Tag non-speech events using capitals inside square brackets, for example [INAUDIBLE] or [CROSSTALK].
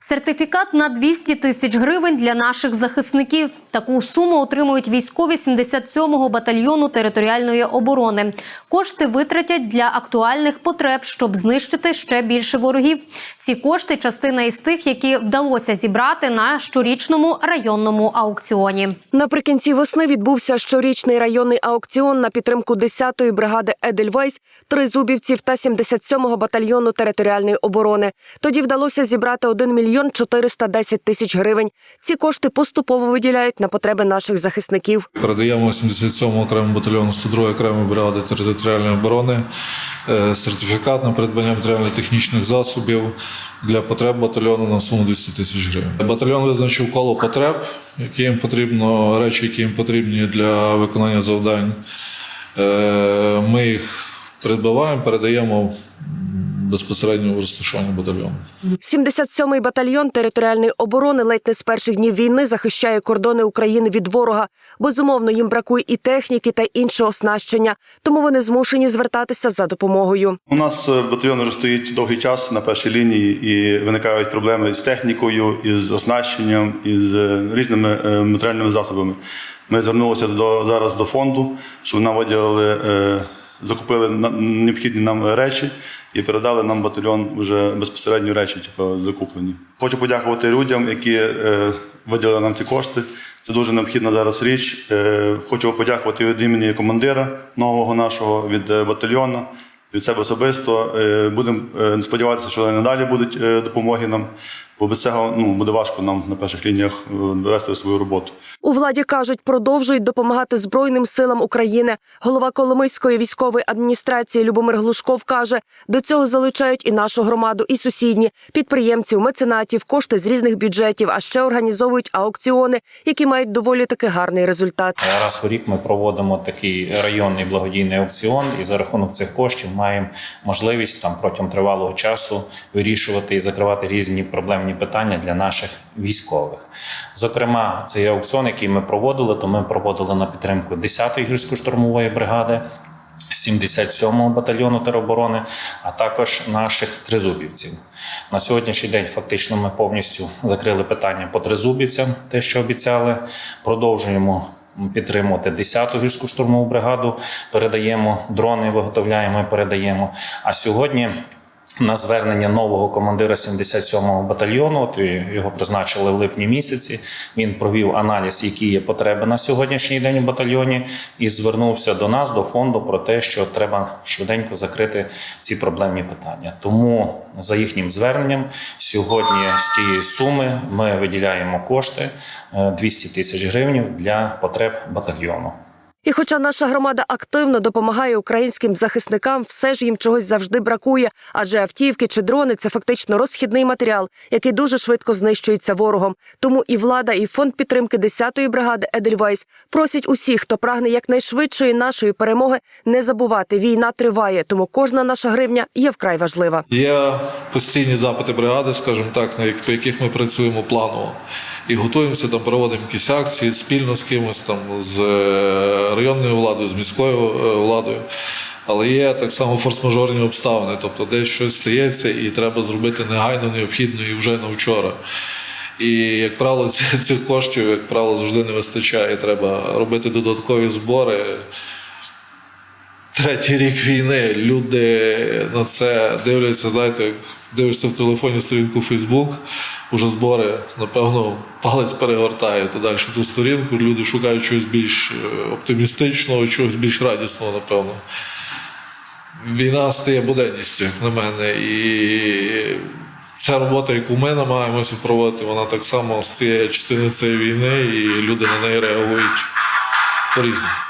Сертифікат на 200 тисяч гривень для наших захисників. Таку суму отримують військові 77-го батальйону територіальної оборони. Кошти витратять для актуальних потреб, щоб знищити ще більше ворогів. Ці кошти частина із тих, які вдалося зібрати на щорічному районному аукціоні. Наприкінці весни відбувся щорічний районний аукціон на підтримку 10-ї бригади Едельвейс, тризубівців та 77-го батальйону територіальної оборони. Тоді вдалося зібрати 1 мільйон 410 тисяч гривень. Ці кошти поступово виділяють на потреби наших захисників. Передаємо 77-му окремому батальйону 102 окремої бригади територіальної оборони е, сертифікат на придбання матеріально-технічних засобів для потреб батальйону на суму 200 тисяч гривень. Батальйон визначив коло потреб, які їм потрібно, речі, які їм потрібні для виконання завдань. Е, Ми їх придбаваємо, передаємо безпосередньо в розташування батальйону. 77-й батальйон територіальної оборони ледь не з перших днів війни захищає кордони України від ворога. Безумовно, їм бракує і техніки та іншого оснащення, тому вони змушені звертатися за допомогою. У нас е, батальйон вже стоїть довгий час на першій лінії і виникають проблеми з технікою, із оснащенням, із е, різними е, матеріальними засобами. Ми звернулися до зараз до фонду, щоб нам виділили, закупили необхідні нам речі і передали нам батальйон вже безпосередньо речі, типу, закуплені. Хочу подякувати людям, які е, виділили нам ці кошти. Це дуже необхідна зараз річ. Е, Хочу подякувати від імені командира нового нашого від е, батальйону, від себе особисто. Будемо сподіватися, що надалі будуть допомоги нам, бо без цього ну, буде важко нам на перших лініях е, вести свою роботу. У владі кажуть, продовжують допомагати Збройним силам України. Голова Коломийської військової адміністрації Любомир Глушков каже, до цього залучають і нашу громаду, і сусідні підприємців, меценатів, кошти з різних бюджетів, а ще організовують аукціони, які мають доволі таки гарний результат. Раз у рік ми проводимо такий районний благодійний аукціон, і за рахунок цих коштів маємо можливість там протягом тривалого часу вирішувати і закривати різні проблемні питання для наших військових. Зокрема, цей аукціон, який ми проводили, то ми проводили на підтримку 10-ї гірсько-штурмової бригади. 77-го батальйону тероборони, а також наших тризубівців. На сьогоднішній день фактично ми повністю закрили питання по тризубівцям, те, що обіцяли. Продовжуємо підтримувати 10-ту гірську штурмову бригаду, передаємо дрони, виготовляємо і передаємо. А сьогодні. На звернення нового командира 77-го батальйону, от його призначили в липні місяці. Він провів аналіз, які є потреби на сьогоднішній день у батальйоні, і звернувся до нас, до фонду, про те, що треба швиденько закрити ці проблемні питання. Тому за їхнім зверненням сьогодні з тієї суми ми виділяємо кошти е, 200 тисяч гривень для потреб батальйону. І хоча наша громада активно допомагає українським захисникам, все ж їм чогось завжди бракує, адже автівки чи дрони це фактично розхідний матеріал, який дуже швидко знищується ворогом. Тому і влада, і фонд підтримки 10-ї бригади Едельвейс просять усіх, хто прагне якнайшвидшої нашої перемоги, не забувати. Війна триває, тому кожна наша гривня є вкрай важлива. Є постійні запити бригади, скажімо так, на яких ми працюємо планово. І готуємося, там проводимо якісь акції спільно з кимось, там, з е, районною владою, з міською е, владою. Але є так само форс-мажорні обставини, тобто десь щось стається і треба зробити негайно, необхідно і вже на вчора. І, як правило, [LAUGHS] цих коштів, як правило, завжди не вистачає. Треба робити додаткові збори. Третій рік війни люди на це дивляться, знаєте, як дивишся в телефоні сторінку Фейсбук, уже збори, напевно, палець перегортає то далі ту сторінку. Люди шукають чогось більш е, оптимістичного, чогось більш радісного, напевно. Війна стає буденністю, як на мене. І ця робота, яку ми намагаємося проводити, вона так само стає частиною цієї війни, і люди на неї реагують по-різному.